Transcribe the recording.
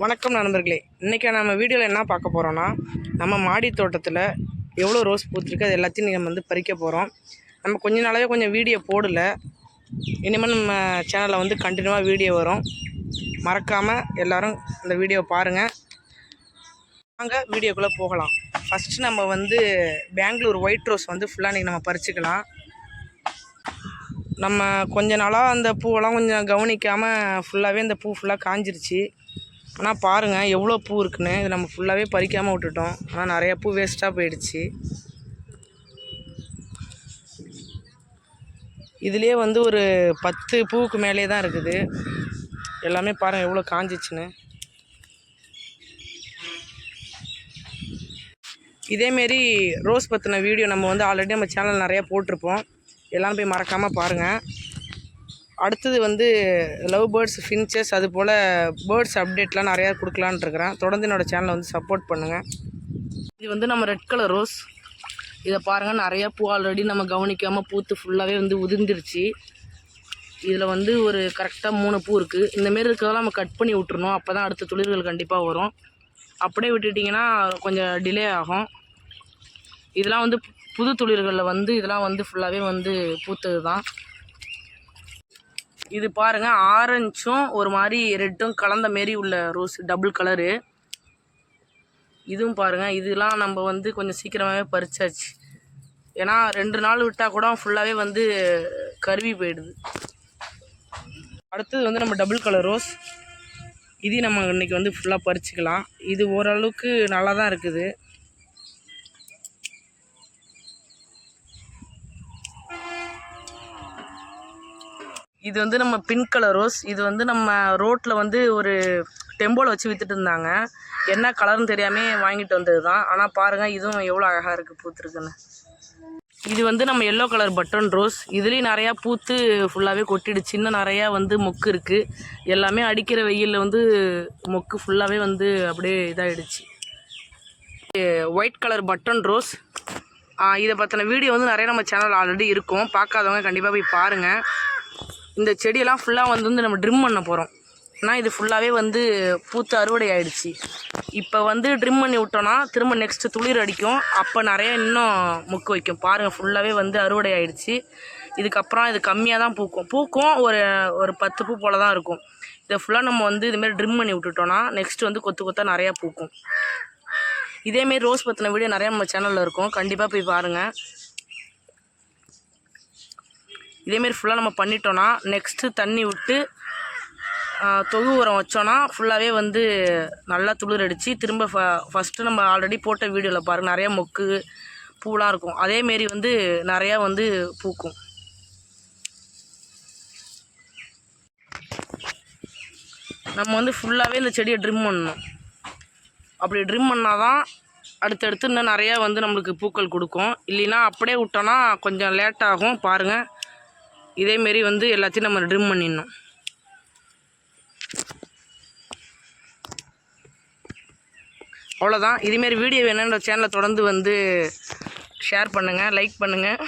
வணக்கம் நண்பர்களே. இன்றைக்கி நம்ம வீடியோவில் என்ன பார்க்க போகிறோன்னா நம்ம மாடி தோட்டத்தில் எவ்வளோ ரோஸ் பூத்துருக்கு அது எல்லாத்தையும் நம்ம வந்து பறிக்க போகிறோம் நம்ம கொஞ்ச நாளாவே கொஞ்சம் வீடியோ போடல. இனிமேல் நம்ம சேனலில் வந்து கண்டினியூவாக வீடியோ வரும். மறக்காமல் எல்லோரும் அந்த வீடியோவை பாருங்கள் வாங்க வீடியோக்குள்ளே போகலாம். ஃபஸ்ட்டு நம்ம வந்து பெங்களூர் ஒயிட் ரோஸ் வந்து ஃபுல்லாக இன்றைக்கி நம்ம பறிச்சுக்கலாம். நம்ம கொஞ்ச நாளாக அந்த பூவெல்லாம் கொஞ்சம் கவனிக்காமல் ஃபுல்லாகவே அந்த பூ ஃபுல்லாக காஞ்சிருச்சு. ஆனால் பாருங்கள் எவ்வளோ பூ இருக்குன்னு. இது நம்ம ஃபுல்லாகவே பறிக்காமல் விட்டுட்டோம். ஆனால் நிறையா பூ வேஸ்ட்டாக போயிடுச்சு. இதுலேயே வந்து ஒரு பத்து பூவுக்கு மேலே தான் இருக்குது. எல்லாமே பாருங்கள் எவ்வளோ காஞ்சிச்சுன்னு. இதேமாரி ரோஸ் பற்றின வீடியோ நம்ம வந்து ஆல்ரெடி நம்ம சேனல் நிறையா போட்டிருப்போம். எல்லாம் போய் மறக்காமல் பாருங்கள் அடுத்தது வந்து லவ் பேர்ட்ஸ் ஃபின்ச்சஸ் அது போல் பேர்ட்ஸ் அப்டேட்லாம் நிறையா கொடுக்கலான்னு இருக்கிறேன். தொடர்ந்து என்னோடய சேனலை வந்து சப்போர்ட் பண்ணுங்கள் இது வந்து நம்ம ரெட் கலர் ரோஸ் இதை பாருங்கள் நிறையா பூ ஆல்ரெடி நம்ம கவனிக்காமல் பூத்து ஃபுல்லாகவே வந்து உதிர்ந்துருச்சு. இதில் வந்து ஒரு கரெக்டாக மூணு பூ இருக்குது இந்தமாரி இருக்கிறதெல்லாம் நம்ம கட் பண்ணி விட்டுருணும் அப்போ தான் அடுத்த துளிர்கள் கண்டிப்பாக வரும். அப்படியே விட்டுட்டிங்கன்னா கொஞ்சம் டிலே ஆகும். இதெல்லாம் வந்து புது துளிர்களில் வந்து இதெல்லாம் வந்து ஃபுல்லாகவே வந்து பூத்தது தான் இது பாருங்கள் ஆரஞ்சும் ஒரு மாதிரி ரெட்டும் கலந்த மாரி உள்ள ரோஸ் டபுள் கலரு இதுவும் பாருங்கள் இதெல்லாம் நம்ம வந்து கொஞ்சம் சீக்கிரமாகவே பறிச்சாச்சு. ஏன்னா ரெண்டு நாள் விட்டால் கூட ஃபுல்லாகவே வந்து கருவி போயிடுது. அடுத்தது வந்து நம்ம டபுள் கலர் ரோஸ் இதையும் நம்ம இன்றைக்கி வந்து ஃபுல்லாக பறிச்சுக்கலாம். இது ஓரளவுக்கு நல்லா தான் இருக்குது. இது வந்து நம்ம பிங்க் கலர் ரோஸ் இது வந்து நம்ம ரோட்டில் வந்து ஒரு டெம்போவில் வச்சு விற்றுட்டு இருந்தாங்க. என்ன கலர்னு தெரியாமல் வாங்கிட்டு வந்தது தான் ஆனால் பாருங்கள் இதுவும் எவ்வளோ அழகாக இருக்குது பூத்துருக்குன்னு. இது வந்து நம்ம எல்லோ கலர் பட்டன் ரோஸ் இதுலேயும் நிறையா பூத்து ஃபுல்லாகவே கொட்டிடுச்சு. இன்னும் நிறையா வந்து மொக்கு இருக்குது எல்லாமே அடிக்கிற வெயிலில் வந்து மொக்கு ஃபுல்லாகவே வந்து அப்படியே இதாகிடுச்சு ஒயிட் கலர் பட்டன் ரோஸ் இதை பற்றின வீடியோ வந்து நிறைய நம்ம சேனல் ஆல்ரெடி இருக்கும். பார்க்காதவங்க கண்டிப்பாக போய் பாருங்கள் இந்த செடியெல்லாம் ஃபுல்லாக வந்து வந்து நம்ம ட்ரிம் பண்ண போகிறோம் ஏன்னா இது ஃபுல்லாகவே வந்து பூத்து அறுவடை ஆகிடுச்சி இப்போ வந்து ட்ரிம் பண்ணி விட்டோன்னா திரும்ப நெக்ஸ்ட்டு துளிர் அடிக்கும். அப்போ நிறைய இன்னும் முக்கு வைக்கும். பாருங்கள் ஃபுல்லாகவே வந்து அறுவடை ஆகிடுச்சி இதுக்கப்புறம் இது கம்மியாக தான் பூக்கும். பூக்கும் ஒரு ஒரு பத்து பூ போல் தான் இருக்கும். இதை ஃபுல்லாக நம்ம வந்து இதுமாரி ட்ரிம் பண்ணி விட்டுட்டோன்னா நெக்ஸ்ட் வந்து கொத்து கொத்தாக நிறையா பூக்கும். இதேமாரி ரோஸ் பற்றின வீடியோ நிறையா நம்ம சேனலில் இருக்கும். கண்டிப்பாக போய் பாருங்கள் இதேமாரி ஃபுல்லாக நம்ம பண்ணிட்டோன்னா நெக்ஸ்ட்டு தண்ணி விட்டு தொகு உரம் வச்சோன்னா ஃபுல்லாகவே வந்து நல்லா துளிர் அடித்து திரும்ப ஃப ஃபஸ்ட்டு நம்ம ஆல்ரெடி போட்ட வீடியோவில் பாருங்கள் நிறையா மொக்கு பூலாம் இருக்கும். அதேமாரி வந்து நிறையா வந்து பூக்கும். நம்ம வந்து ஃபுல்லாகவே இந்த செடியை ட்ரிம் பண்ணணும். அப்படி ட்ரிம் பண்ணால் தான் அடுத்தடுத்து இன்னும் நிறையா வந்து நம்மளுக்கு பூக்கள் கொடுக்கும். இல்லைன்னா அப்படியே விட்டோன்னா கொஞ்சம் லேட் ஆகும். பாருங்கள் இதேமாரி வந்து எல்லாத்தையும் நம்ம ட்ரிம் பண்ணிடணும். அவ்வளோதான் இதுமாரி வீடியோ வேணுன்ற சேனலை தொடர்ந்து வந்து ஷேர் பண்ணுங்கள் லைக் பண்ணுங்கள்